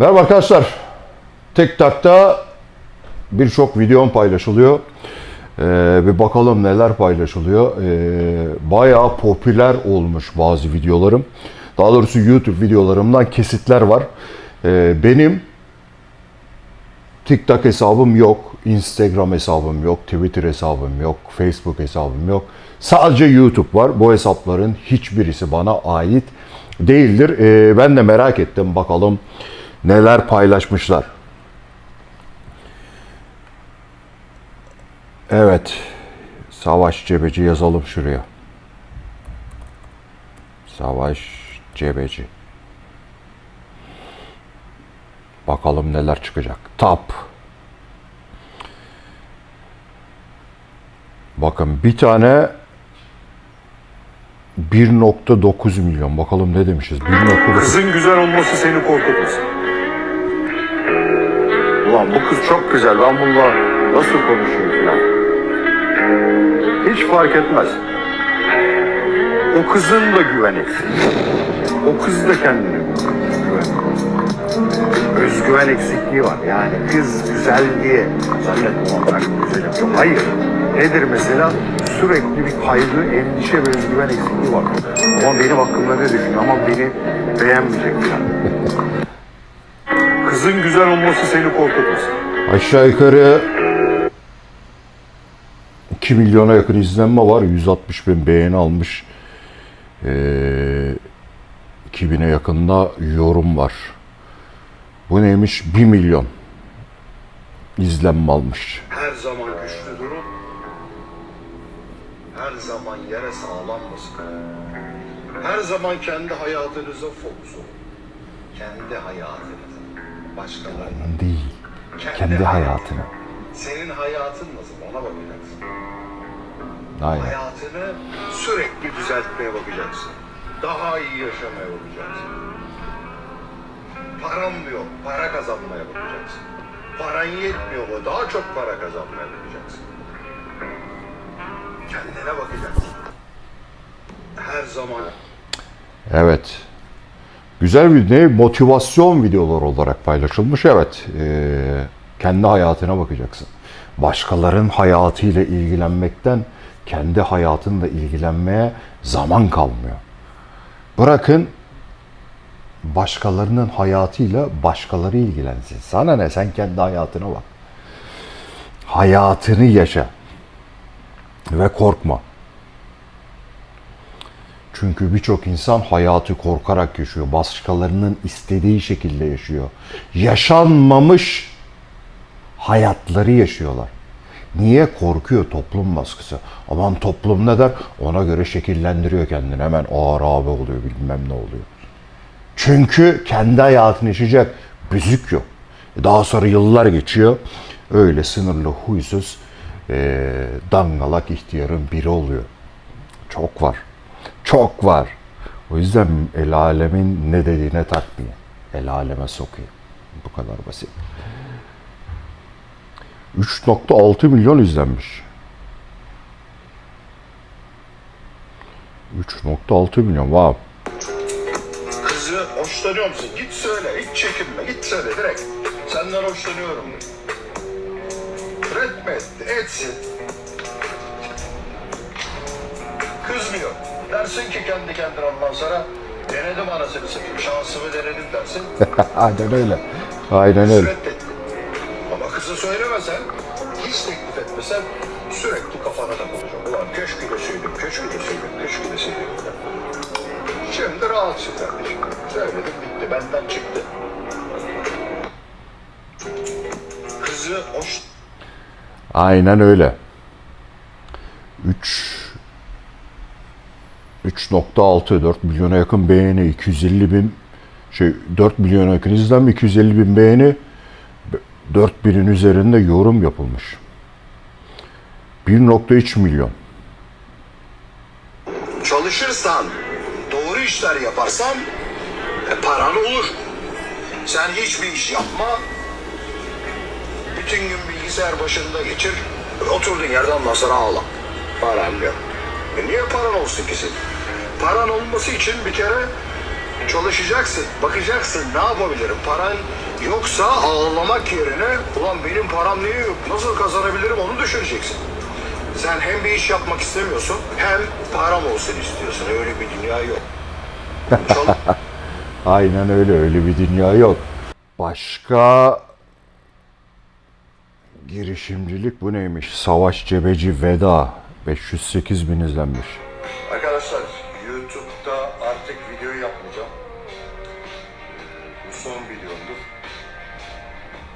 Merhaba arkadaşlar. TikTok'ta birçok videom paylaşılıyor. Ee, bir bakalım neler paylaşılıyor. Ee, bayağı popüler olmuş bazı videolarım. Daha doğrusu YouTube videolarımdan kesitler var. Ee, benim TikTok hesabım yok, Instagram hesabım yok, Twitter hesabım yok, Facebook hesabım yok. Sadece YouTube var. Bu hesapların hiçbirisi bana ait değildir. Ee, ben de merak ettim bakalım neler paylaşmışlar. Evet. Savaş Cebeci yazalım şuraya. Savaş Cebeci. Bakalım neler çıkacak. Tap. Bakın bir tane 1.9 milyon. Bakalım ne demişiz? 1.9 Kızın güzel olması seni korkutmasın. Ulan bu kız çok güzel. Ben bununla nasıl konuşayım falan. Hiç fark etmez. O kızın da güven eksiği. O kız da kendine güven. Özgüven eksikliği var. Yani kız güzel diye zannetme "Ulan ben güzelim. Yok, hayır. Nedir mesela? Sürekli bir kaygı, endişe ve özgüven eksikliği var. Ama benim hakkımda ne düşünüyor? Ama beni beğenmeyecek falan. Kızın güzel olması seni korkutmasın. Aşağı yukarı 2 milyona yakın izlenme var. 160 bin beğeni almış. Ee, 2000'e yakında yorum var. Bu neymiş? 1 milyon izlenme almış. Her zaman güçlü durun. Her zaman yere sağlam basın. Her zaman kendi hayatınıza fokus olun. Kendi hayatınıza. Başkalarının. Değil. Kendi hayatını. Senin hayatın nasıl ona bakacaksın. Aynen. Hayatını sürekli düzeltmeye bakacaksın. Daha iyi yaşamaya bakacaksın. Param yok, para kazanmaya bakacaksın. Paran yetmiyor mu? Daha çok para kazanmaya bakacaksın. Kendine bakacaksın. Her zaman Evet. Güzel bir ne motivasyon videolar olarak paylaşılmış. Evet. Ee, kendi hayatına bakacaksın. Başkalarının hayatıyla ilgilenmekten kendi hayatınla ilgilenmeye zaman kalmıyor. Bırakın başkalarının hayatıyla başkaları ilgilensin. Sana ne sen kendi hayatına bak. Hayatını yaşa. Ve korkma. Çünkü birçok insan hayatı korkarak yaşıyor. Başkalarının istediği şekilde yaşıyor. Yaşanmamış hayatları yaşıyorlar. Niye korkuyor toplum baskısı? Aman toplum ne der? Ona göre şekillendiriyor kendini. Hemen ağır abi oluyor bilmem ne oluyor. Çünkü kendi hayatını yaşayacak büzük yok. Daha sonra yıllar geçiyor. Öyle sınırlı huysuz eee, dangalak ihtiyarın biri oluyor. Çok var. Çok var. O yüzden el alemin ne dediğine takmıyor. El aleme sokuyor. Bu kadar basit. 3.6 milyon izlenmiş. 3.6 milyon. Wow. kızı hoşlanıyor musun? Git söyle, hiç çekinme, git söyle direkt. Senden hoşlanıyorum. de. Red mi etti? Etsin. Kızmıyor. Dersin ki kendi kendine ondan sonra denedim anasını satayım, şansımı denedim dersin. Aynen öyle. Aynen öyle. Ama kızı söylemesen, hiç teklif etmesen sürekli kafana takılacak. Ulan keşke deseydim, keşke deseydim, keşke deseydim. Şimdi rahatsın kardeşim. Söyledim bitti, benden çıktı. Kızı hoş Aynen öyle. 3 3.6 4 milyona yakın beğeni 250 bin şey 4 milyona yakın izlenme 250 bin beğeni 4 binin üzerinde yorum yapılmış. 1.3 milyon. çalışırsan, doğru işler yaparsan e, paran olur. Sen hiçbir iş yapma. Bütün gün bilgisayar başında geçir. Oturduğun yerde ondan sonra ağla. Param yok. E niye paran olsun ki senin? Paran olması için bir kere çalışacaksın, bakacaksın ne yapabilirim? Paran Yoksa ağlamak yerine ulan benim param niye yok nasıl kazanabilirim onu düşüneceksin. Sen hem bir iş yapmak istemiyorsun hem param olsun istiyorsun. Öyle bir dünya yok. Çalış Aynen öyle. Öyle bir dünya yok. Başka girişimcilik bu neymiş? Savaş Cebeci Veda 508 bin izlenmiş.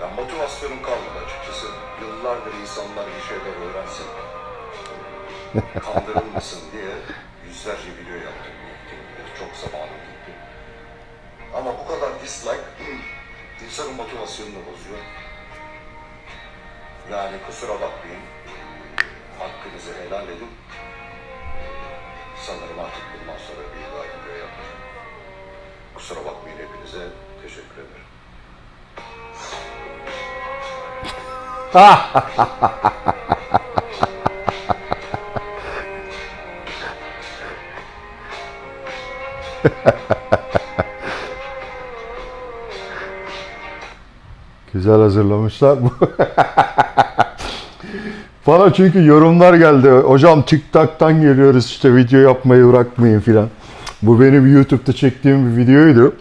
Ya motivasyonum kalmadı açıkçası. Yıllardır insanlar bir şeyler öğrensin. Kandırılmasın diye yüzlerce video yaptım. Çok zamanım gitti. Ama bu kadar dislike insanın motivasyonunu bozuyor. Yani kusura bakmayın. Hakkınızı helal edin. Sanırım artık bundan sonra bir daha video yapmayacağım. Kusura bakmayın hepinize. Teşekkür ederim. Güzel hazırlamışlar. Bana çünkü yorumlar geldi. Hocam TikTok'tan geliyoruz işte video yapmayı bırakmayın filan. Bu benim YouTube'da çektiğim bir videoydu.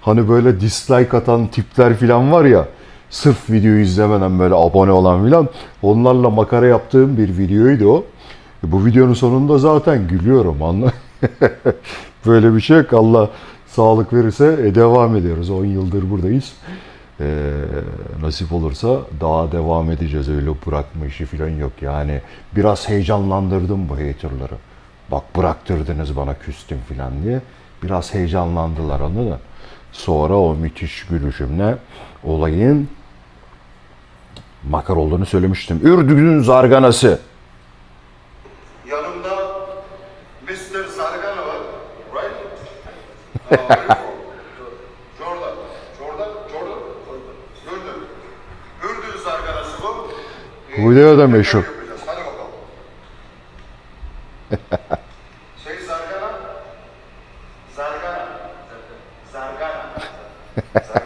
Hani böyle dislike atan tipler filan var ya. Sırf videoyu izlemeden böyle abone olan filan. Onlarla makara yaptığım bir videoydu o. E, Bu videonun sonunda zaten gülüyorum anla. böyle bir şey yok. Allah sağlık verirse e, devam ediyoruz. 10 yıldır buradayız. Ee, nasip olursa daha devam edeceğiz. Öyle bırakma işi falan yok. Yani biraz heyecanlandırdım bu haterları. Bak bıraktırdınız bana küstüm falan diye. Biraz heyecanlandılar anladın? Sonra o müthiş gülüşümle olayın makar olduğunu söylemiştim. Ürdün'ün zarganası. Yanımda Mr. Sargana var. Right? Uh? Jordan. Jordan? Jordan? Ürdün. Ürdün Sarganası bu. Bu video da meşhur. Hadi bakalım. Şey Zargana. Zargana. Zargana. Zargana.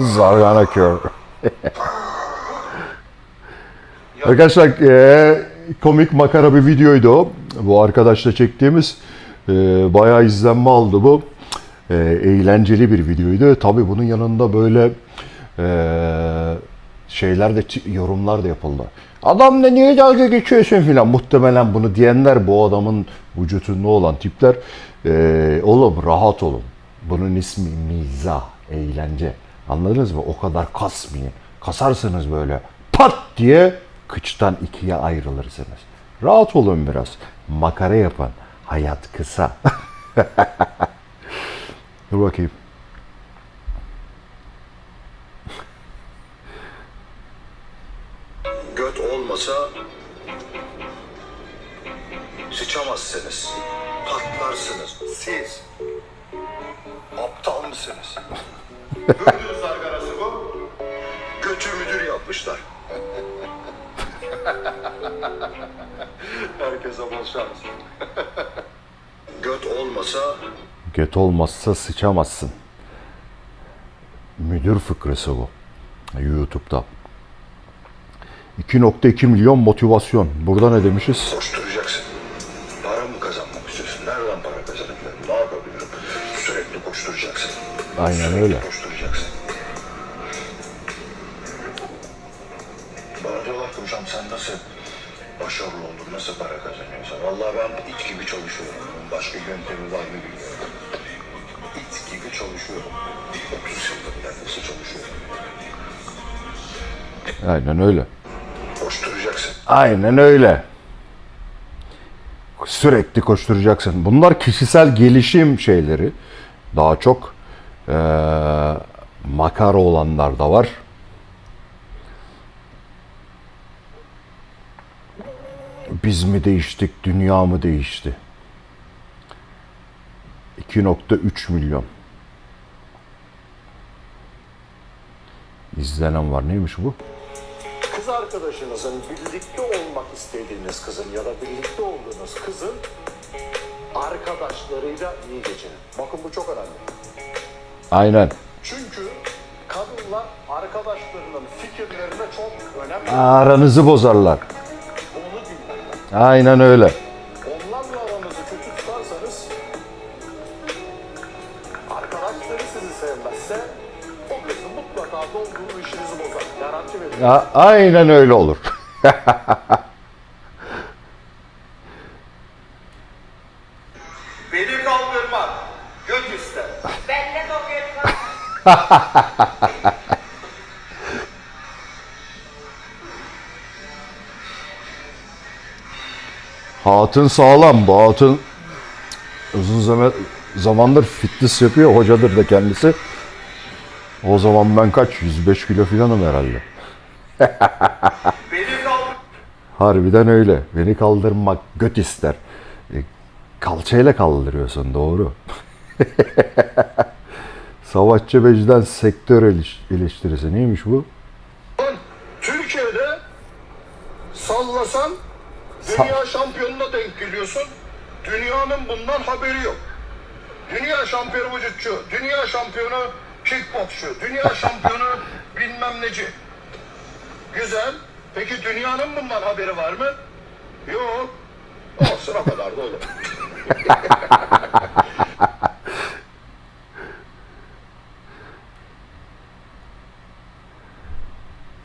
Zargana kör. Arkadaşlar eee, komik makara bir videoydu o. Bu arkadaşla çektiğimiz eee, bayağı izlenme aldı bu. Eee, eğlenceli bir videoydu. Tabii bunun yanında böyle eee, şeyler de yorumlar da yapıldı. Adam da niye dalga geçiyorsun filan. Muhtemelen bunu diyenler bu adamın vücutunda olan tipler. Eee oğlum rahat olun. Bunun ismi mizah, eğlence. Anladınız mı? O kadar kasmayın. Kasarsınız böyle pat diye kıçtan ikiye ayrılırsınız. Rahat olun biraz. Makara yapın. Hayat kısa. Dur bakayım. Göt olmasa sıçamazsınız. Patlarsınız. Siz aptal mısınız? yapmışlar. Herkese bol şans. Göt olmasa Göt olmazsa sıçamazsın. Müdür fıkrası bu. YouTube'da. 2.2 milyon motivasyon. Burada ne demişiz? koşturacaksın. Para mı kazanmak istiyorsun? Nereden para kazanabilirim? Ne yapabilirim? Sürekli koşturacaksın. Aynen Sürekli öyle. koşturacaksın. Vallahi ben it gibi çalışıyorum. Başka yöntemi var mı bilmiyorum. İt gibi çalışıyorum. 30 yıldır neredeyse çalışıyorum. Aynen öyle. Koşturacaksın. Aynen öyle. Sürekli koşturacaksın. Bunlar kişisel gelişim şeyleri. Daha çok eee makara olanlar da var. Biz mi değiştik, dünya mı değişti? 2.3 milyon. İzlenen var. Neymiş bu? Kız arkadaşınızın birlikte olmak istediğiniz kızın ya da birlikte olduğunuz kızın arkadaşlarıyla iyi geçinin. Bakın bu çok önemli. Aynen. Çünkü kadınlar arkadaşlarının fikirlerine çok önem Aranızı bozarlar. Aynen öyle. Onlarla aranızı kötü tutarsanız arkadaşları sizi sevmezse o kızın mutlaka dolduğu işinizi bozar. Garanti veriyorum. Ya, aynen öyle olur. Beni kaldırmak göt ister. Ben de dokuyorum. Hatun sağlam. Bu hatun uzun zaman, zamandır fitness yapıyor. Hocadır da kendisi. O zaman ben kaç? 105 kilo falanım herhalde. Harbiden öyle. Beni kaldırmak göt ister. E, kalçayla kaldırıyorsun doğru. Savaş Cebeci'den sektör eleş- eleştirisi neymiş bu? Geliyorsun. Dünyanın bundan haberi yok. Dünya şampiyonu vücutçu, dünya şampiyonu kickboksçu, dünya şampiyonu bilmem neci. Güzel. Peki dünyanın bundan haberi var mı? Yok. Olsun o kadar da olur.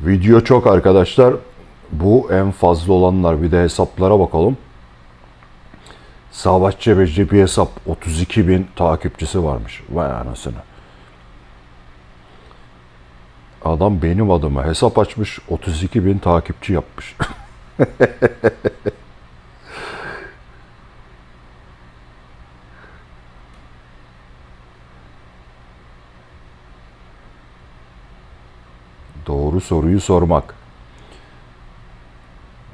Video çok arkadaşlar. Bu en fazla olanlar. Bir de hesaplara bakalım. Savaş Cebeci bir hesap 32 bin takipçisi varmış. Vay anasını. Adam benim adıma hesap açmış 32 bin takipçi yapmış. Doğru soruyu sormak.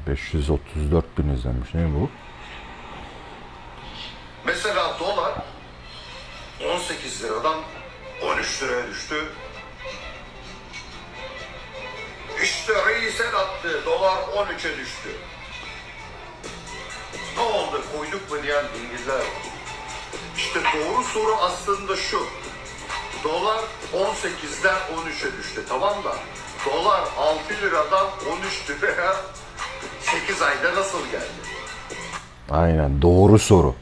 534 bin izlenmiş. Ne bu? 13 liraya düştü. İşte reisen attı. Dolar 13'e düştü. Ne oldu koyduk mu diyen var. İşte doğru soru aslında şu. Dolar 18'den 13'e düştü tamam da dolar 6 liradan 13 liraya 8 ayda nasıl geldi? Aynen doğru soru.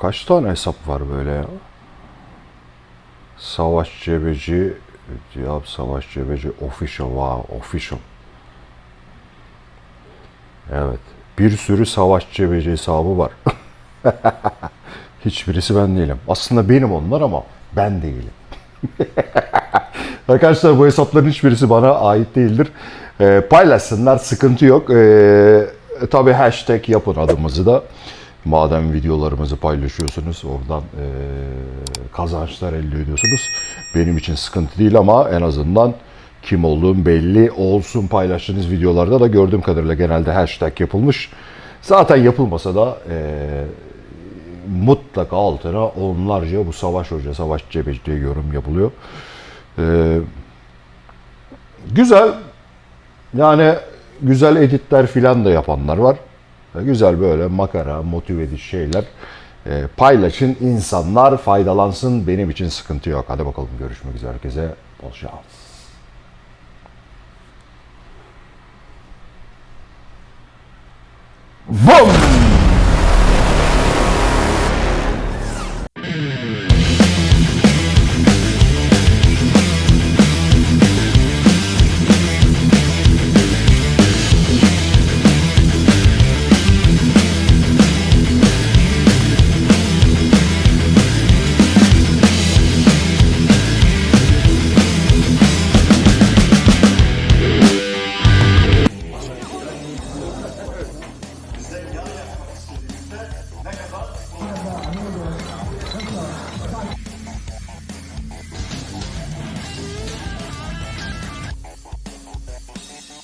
Kaç tane hesap var böyle ya? Savaş Cebeci ya Savaş Cebeci official wow official. Evet. Bir sürü Savaş Cebeci hesabı var. Hiçbirisi ben değilim. Aslında benim onlar ama ben değilim. Arkadaşlar bu hesapların hiçbirisi bana ait değildir. Ee, paylaşsınlar sıkıntı yok. Ee, tabii hashtag yapın adımızı da. Madem videolarımızı paylaşıyorsunuz oradan ee, kazançlar elde ediyorsunuz. Benim için sıkıntı değil ama en azından kim olduğum belli olsun paylaştığınız videolarda da gördüğüm kadarıyla genelde hashtag yapılmış. Zaten yapılmasa da ee, mutlaka altına onlarca bu Savaş Hoca, Savaş Cebeci diye yorum yapılıyor. Ee, güzel. Yani güzel editler filan da yapanlar var. Ee, Güzel böyle makara, motive edici şeyler. Ee, paylaşın, insanlar faydalansın. Benim için sıkıntı yok. Hadi bakalım görüşmek üzere herkese. Bol şans.